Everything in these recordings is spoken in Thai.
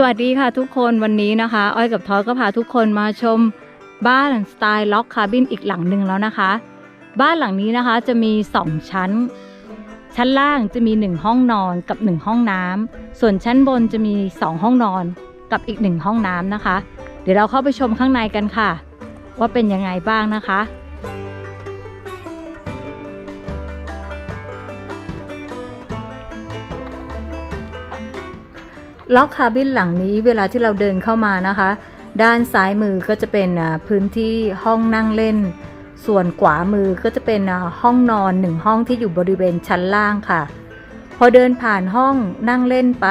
สวัสดีค่ะทุกคนวันนี้นะคะ อ้อยกับทอยก็พาทุกคนมาชมบ้านสไตล์ล็อกคาบินอีกหลังหนึ่งแล้วนะคะ บ้านหลังนี้นะคะจะมี 2 ชั้น ชั้นล่างจะมี 1 ห้องนอนกับ 1 ห้องน้ำส่วนชั้นบนจะมี 2 ห้องนอนกับอีก 1 ห้องน้ำนะคะ เดี๋ยวเราเข้าไปชมข้างในกันค่ะ ว่าเป็นยังไงบ้างนะคะ ล็อกคาบินหลังนี้เวลาที่เราเดินเข้ามานะคะ ด้านซ้ายมือก็จะเป็นพื้นที่ห้องนั่งเล่น ส่วนขวามือก็จะเป็นห้องนอนหนึ่งห้องที่อยู่บริเวณชั้นล่างค่ะ พอเดินผ่านห้องนั่งเล่นไป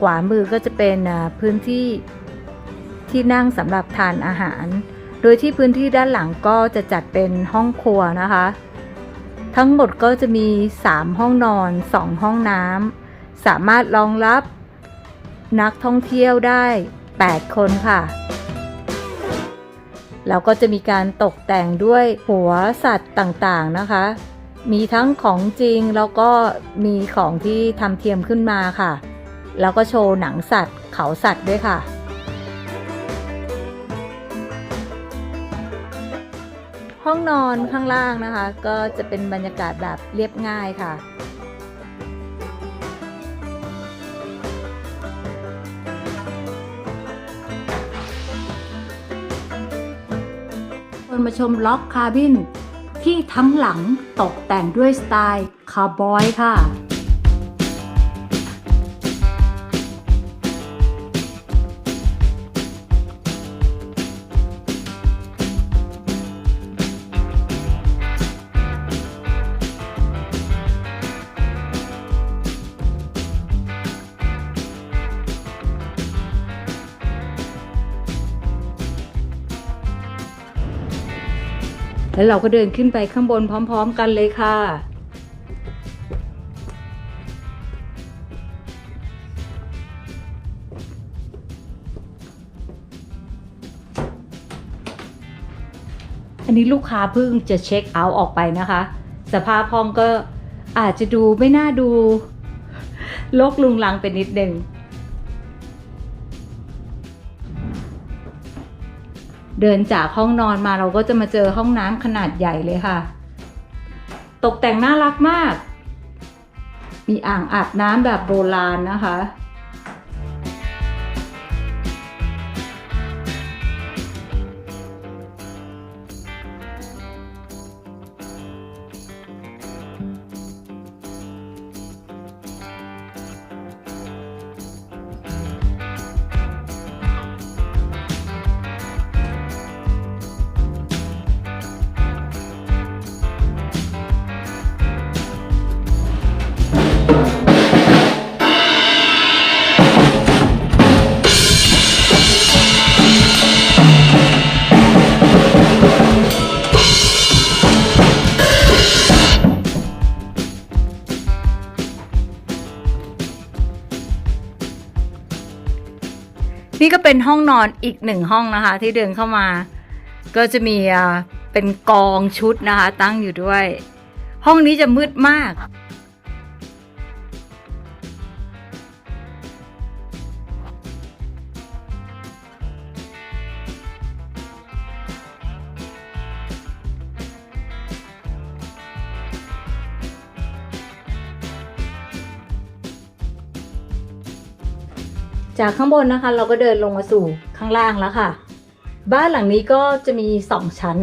ขวามือก็จะเป็นพื้นที่ที่นั่งสำหรับทานอาหาร โดยที่พื้นที่ด้านหลังก็จะจัดเป็นห้องครัวนะคะ ทั้งหมดก็จะมี 3 ห้องนอน 2 ห้องน้ำสามารถรองรับ นักท่องเที่ยวได้ 8 คนค่ะ แล้วก็จะมีการตกแต่งด้วยหัวสัตว์ต่างๆนะคะ มีทั้งของจริงแล้วก็มีของที่ทำเทียมขึ้นมาค่ะ แล้วก็โชว์หนังสัตว์ เขาสัตว์ด้วยค่ะห้องนอนข้างล่างนะคะ ก็จะเป็นบรรยากาศแบบเรียบง่ายค่ะ นมาชมล็อกคาบิน ที่ทั้งหลังตกแต่งด้วยสไตล์คาร์บอยค่ะ แล้วเราก็เดินขึ้นไปข้างบนพร้อม ๆ กันเลยค่ะ อันนี้ลูกค้าเพิ่งจะเช็คเอาท์ออกไปนะคะ สภาพห้องก็อาจจะดูไม่น่าดูลกลุงลังไปนิดนึง เดินจากห้องนอนมาเราก็จะมาเจอห้องน้ำขนาดใหญ่เลยค่ะ ตกแต่งน่ารักมาก มีอ่างอาบน้ำแบบโบราณนะคะ นี่ก็เป็นห้องนอนอีกหนึ่งห้องนะคะ ที่เดินเข้ามา ก็จะมีอ่าเป็นกองชุดนะคะ ตั้งอยู่ด้วย ห้องนี้จะมืดมาก จากข้างบนนะคะ เราก็เดินลงมาสู่ข้างล่างแล้วค่ะ บ้านหลังนี้ก็จะมีสองชั้น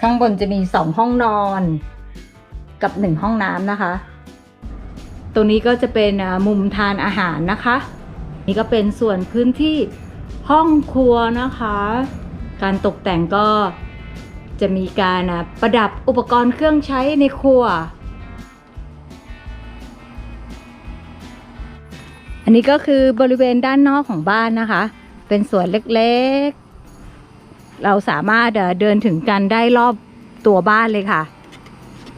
ข้างบนจะมีสองห้องนอน กับหนึ่งห้องน้ำนะคะ ตรงนี้ก็จะเป็นมุมทานอาหารนะคะ นี่ก็เป็นส่วนพื้นที่ห้องครัวนะคะ การตกแต่งก็จะมีการประดับอุปกรณ์เครื่องใช้ในครัว อันนี้ก็คือบริเวณด้านนอกของบ้านนะคะ เป็นสวนเล็กๆ เราสามารถเอ่อเดินถึงกันได้รอบตัวบ้านเลยค่ะ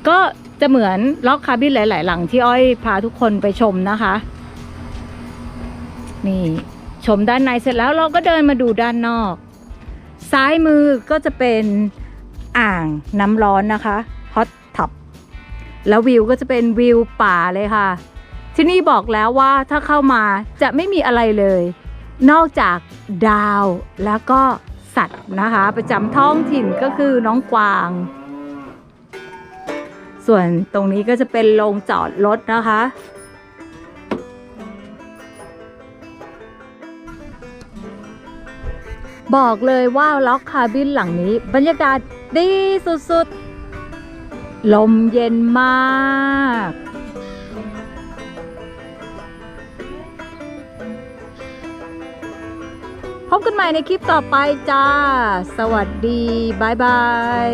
ก็จะเหมือนล็อกคาบินหลาย ๆ หลังที่อ้อยพาทุกคนไปชมนะคะ นี่ชมด้านในเสร็จแล้วเราก็เดินมาดูด้านนอก ซ้ายมือก็จะเป็นอ่างน้ำร้อนนะคะฮอตท็อปแล้ววิวก็จะเป็นวิวป่าเลยค่ะ ที่นี่บอกแล้วว่าถ้าเข้ามาจะไม่มีอะไรเลย นอกจากดาวแล้วก็สัตว์นะคะ ประจำท้องถิ่นก็คือน้องกวาง ส่วนตรงนี้ก็จะเป็นโรงจอดรถนะคะ บอกเลยว่าล็อกคาบินหลังนี้ บรรยากาศดีสุดๆ ลมเย็นมาก พบกันใหม่ในคลิปต่อไปจ้า สวัสดีบายบาย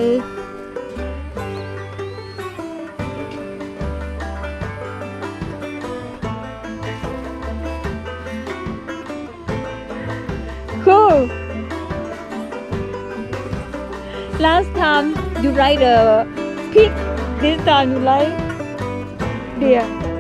Cool. Last time you ride a pig, this time you ride deer.